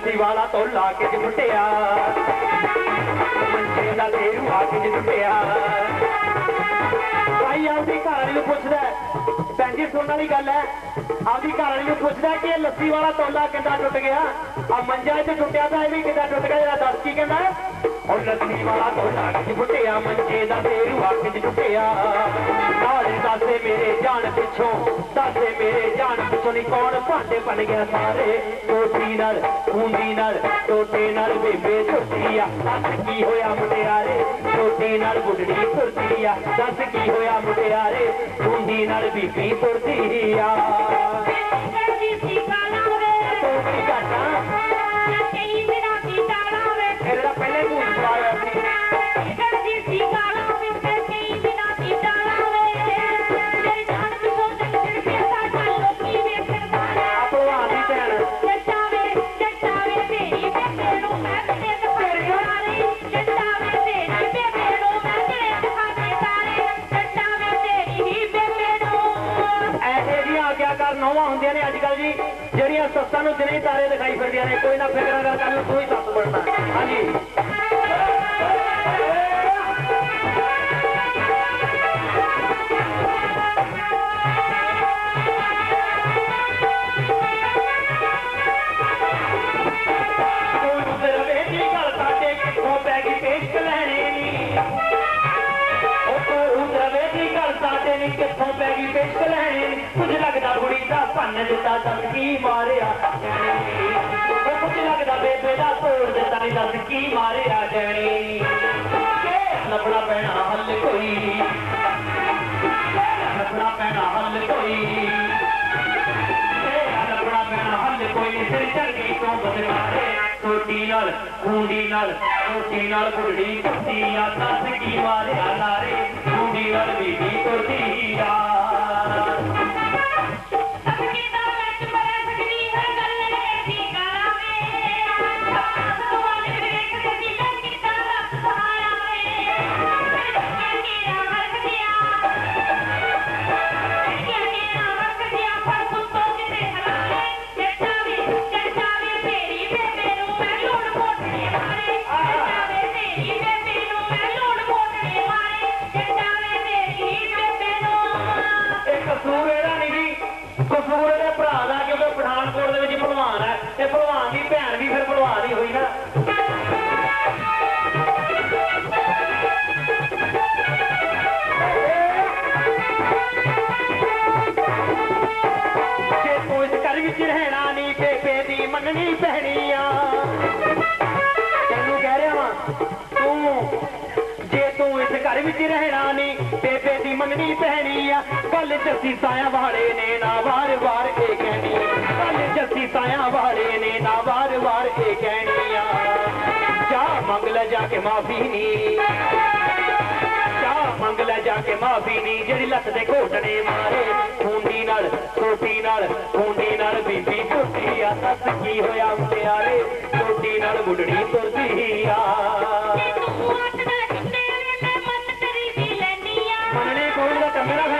ਲੱਸੀ ਵਾਲਾ ਤੋਂ ਕੇ ਜੁਟਿਆ ਮੰਜੇ ਦਾ ਤੇਰੂ ਆ ਕੇ ਜੁਟਿਆ ਭਾਈ, ਆਪਦੀ ਘਰ ਵਾਲੀ ਨੂੰ ਪੁੱਛਦਾ ਭੈਣ ਜੀ, ਸੁਣਨ ਵਾਲੀ ਗੱਲ ਹੈ। ਆਪਦੀ ਘਰ ਵਾਲੀ ਨੂੰ ਪੁੱਛਦਾ ਕਿ ਲੱਸੀ ਵਾਲਾ ਤੋਲਾ ਕਿੱਦਾਂ ਟੁੱਟ ਗਿਆ? ਆ ਮੰਜਾ ਇੱਥੇ ਟੁੱਟਿਆ ਤਾਂ ਇਹ ਵੀ ਕਿੱਦਾਂ ਟੁੱਟ ਗਿਆ? ਜਿਹੜਾ ਦੱਸ ਕੀ ਕਹਿੰਦਾ ਉਹ ਲੱਸੀ ਵਾਲਾ ਤੋਲਾ ਕੇ ਟੁੱਟਿਆ ਮੰਜੇ ਦਾ ਤੇਰੂ ਆ ਕੇ ਟੁੱਟਿਆ ਨਾਲੇ ਮੇਰੇ ਜਾਨ ਪਿੱਛੋਂ, ਦੱਸੇ ਮੇਰੇ ਜਾਨ ਪਿੱਛੋਂ ਨਹੀਂ ਕੌਣ ਭਾਂਡੇ ਬਣ ਗਿਆ ਸਾਰੇ। ਟੋਟੀ ਨਾਲ ਕੁੰਡੀ ਨਾਲ ਟੋਟੇ ਨਾਲ ਬੇਬੇ ਟੁੱਟੀ ਆ। ਦੱਸ ਕੀ ਹੋਇਆ ਮੁੰਡਿਆਰੇ ਟੋਟੇ ਨਾਲ ਬੁੱਢੜੀ ਤੁਰਦੀ ਆ। ਦੱਸ ਕੀ ਹੋਇਆ ਮੁੰਡਿਆਰੇ ਕੁੰਡੀ ਨਾਲ ਬੀਬੀ ਤੁਰਦੀ ਆ। ਨੌਵਾਂ ਹੁੰਦੀਆਂ ਨੇ ਅੱਜ ਕੱਲ ਜੀ, ਜਿਹੜੀਆਂ ਸੱਸਾਂ ਨੂੰ ਦਿਨੇ ਤਾਰੇ ਦਿਖਾਈ ਫਿਰਦੀਆਂ ਨੇ, ਕੋਈ ਨਾ ਫਿਕਰਾਂ ਦਾ ਕੱਲ ਨੂੰ ਤੂੰ ਹੀ ਸੱਸ ਬਣਦਾ। ਹਾਂਜੀ। ਕਿੱਥੋਂ ਪੈ ਗਈ ਪੇਸ਼ ਲੈਣੇ ਨੀ ਕੁਝ ਲੱਗਦਾ ਬੁੜੀ ਦਾ ਭੰਨ ਦਿੱਤਾ, ਦੱਸ ਕੀ ਮਾਰਿਆ ਜਣੀ। ਉਹ ਕੁਝ ਲੱਗਦਾ ਬੇਬੇ ਦਾ ਤੋੜ ਦਿੱਤਾ ਨਹੀਂ ਦੱਸ ਕੀ ਮਾਰਿਆ ਜਣੀ। ਲੱਭਣਾ ਪੈਣਾ ਹੱਲ ਕੋਈ। ਲੱਭਣਾ ਪੈਣਾ ਹੱਲ ਕੋਈ। ਲੱਭਣਾ ਪੈਣਾ ਹੱਲ ਕੋਈ। ਨਹੀਂ ਸਿਰ ਚੜ੍ਹੀ ਤੋਂ ਬਦਲਾਰੇ ਛੋਟੀ ਨਾਲ ਖੂੰਡੀ ਨਾਲ ਛੋਟੀ ਨਾਲ ਬੁੱਢੀ ਕੁੱਤੀ ਆ। ਦੱਸ ਕੀ ਮਾਰਿਆ ਲਾਰੇ ਖੂੰਡੀ ਨਾਲ ਬੀਬੀ ਤੁਰਦੀ ਫਿਰ ਹੋਈ ਨਾ। ਜੇ ਤੂੰ ਇਸ ਘਰ ਵਿੱਚ ਰਹਿਣਾ ਨਹੀਂ, ਬੇਬੇ ਦੀ ਮੰਨਣੀ ਪੈਣੀ ਆ। ਤੈਨੂੰ ਕਹਿ ਰਿਹਾ ਵਾਂ, ਤੂੰ, ਜੇ ਤੂੰ ਇਸ ਘਰ ਵਿੱਚ ਰਹਿਣਾ ਨਹੀਂ, ਬੇਬੇ ਦੀ ਮੰਨਣੀ ਪੈਣੀ ਆ। ਕੱਲ ਜੱਸੀ ਸਾਇਆ ਵਾਲੇ ਨੇ ਨਾ ਵਾਰ-ਵਾਰ ਇਹ ਕਹਿਣੀ ਕੱਲ ਜੱਸੀ ਸਾਇਆ ਵਾਲੇ ਕੇ ਮਾਫੀ ਨੀ। ਜਾ ਮੰਗ ਲੈ ਜਾ ਕੇ ਮਾਫੀ ਨੀ। ਜਿਹੜੀ ਲੱਤ ਦੇ ਘੋਟਣੇ ਮਾਰੇ ਖੂੰਡੀ ਨਾਲ ਛੋਟੀ ਨਾਲ ਖੂੰਡੀ ਨਾਲ ਬੀਬੀ ਟੁੱਟੀ ਆ। ਸੱਸ ਕੀ ਹੋਇਆ ਮੁੰਡਿਆਰੇ? ਛੋਟੀ ਨਾਲ ਬੁੱਢੜੀ ਤੁਰਦੀ ਆ। ਮੰਨਣੇ ਕੋਈ ਦਾ ਕੰਮਰਾ ਖਾਏਗੀ